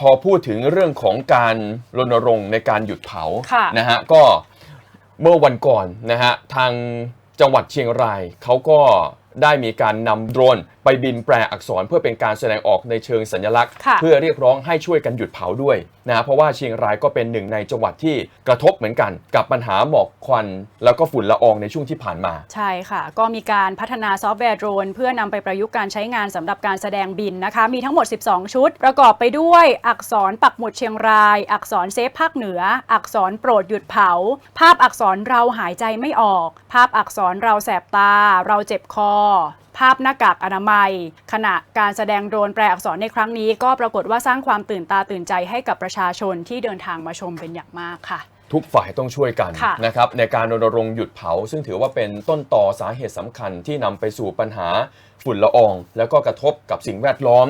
พอพูดถึงเรื่องของการรณรงค์ในการหยุดเผาค่ะนะฮะก็เมื่อวันก่อนนะฮะทางจังหวัดเชียงรายเขาก็ได้มีการนำโดรนไปบินแปลอักษรเพื่อเป็นการแสดงออกในเชิงสัญลักษณ์ ค่ะ เพื่อเรียกร้องให้ช่วยกันหยุดเผาด้วยนะฮะเพราะว่าเชียงรายก็เป็นหนึ่งในจังหวัดที่กระทบเหมือนกัน กับปัญหาหมอกควัน แล้วก็ฝุ่นละอองในช่วงที่ผ่านมา ใช่ค่ะ ก็มีการพัฒนาซอฟต์แวร์โดรน เพื่อนำไปประยุกต์การใช้งานสำหรับการแสดงบินนะคะ มีทั้งหมด 12 ชุด ประกอบไปด้วยอักษรปักหมุดเชียงราย อักษรเซฟภาคเหนือ อักษรโปรดหยุดเผา ภาพอักษรเราหายใจไม่ออก ภาพอักษรเราแสบตา เราเจ็บคอภาพหน้ากากอนามัย ขณะการแสดงโดรนแปลอักษรในครั้งนี้ ก็ปรากฏว่าสร้างความตื่นตาตื่นใจให้กับประชาชนที่เดินทางมาชมเป็นอย่างมากค่ะ ทุกฝ่ายต้องช่วยกันค่ะนะครับในการรณรงค์หยุดเผา ซึ่งถือว่าเป็นต้นต่อสาเหตุสำคัญที่นำไปสู่ปัญหาฝุ่นละออง แล้วก็กระทบกับสิ่งแวดล้อม